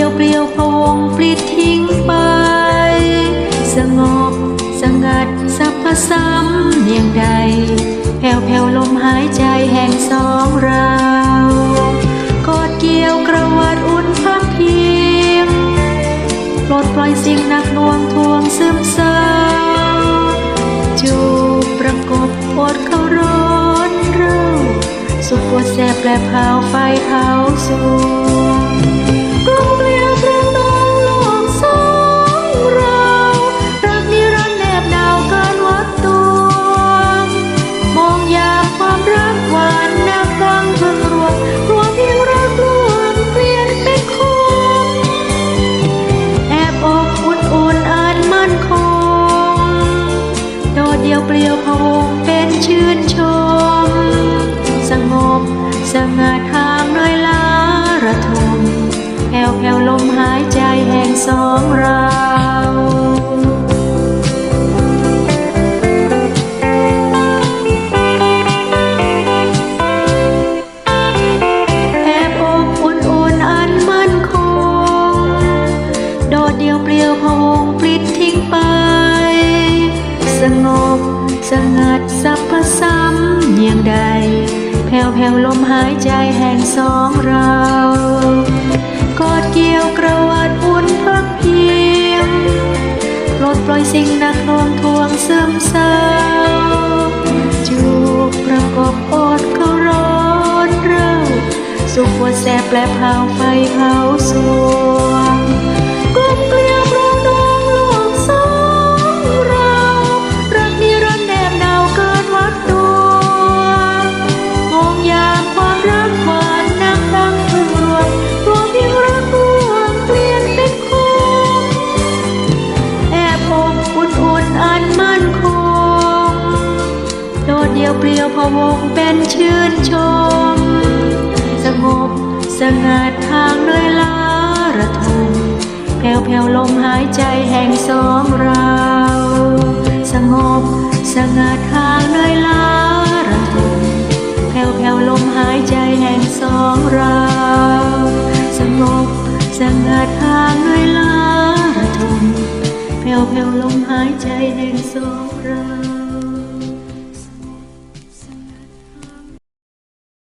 ดียวเปลี่ยวโครงปลิดทิ้งไป สงบสงัดสับพซ้ำเนียงใด แผ่วแผ่วลมหายใจแห่งสองเรากอดเกี่ยวกระวัดอุ่นพักพียงปลดปล่อยสิ่งหนักนวงทวงซึมเศร้าจูประกบอดเขาร้อนเราสุดปวดแสบแปลเผาไฟเผาสู รียวเปลี่ยวพะวงเป็นชื่นชม สงบสง่าทางน้อยล้าระทมแผ่วแผ่วลมหายใจแห่งสองเรา ยงใด แผ่วแผ่วลมหายใจแห่งสองเรากอดเกี่ยวกระวัดอุ่นพักเพียงปลดปล่อยสิ่งหนักหน่วงทวงซึมเศร้าจูบประกอบอดเขาร้อนเร่าสุขปวดแสบแปลเผาไฟเผาสวง ดดเดียวเปลี่ยวพวงเป็นชื่นชม สงบสงัดทางเหนื่อยลาระทมแผ่วแผ่วลมหายใจแห่งสองเรา สงบสงัดทางเหนื่อยลาระทมแผ่วแผ่วลมหายใจแห่งสองเรา สงบสงัดทางเหนื่อยลาระทมแผ่วแผ่วลมหายใจแห่งสอง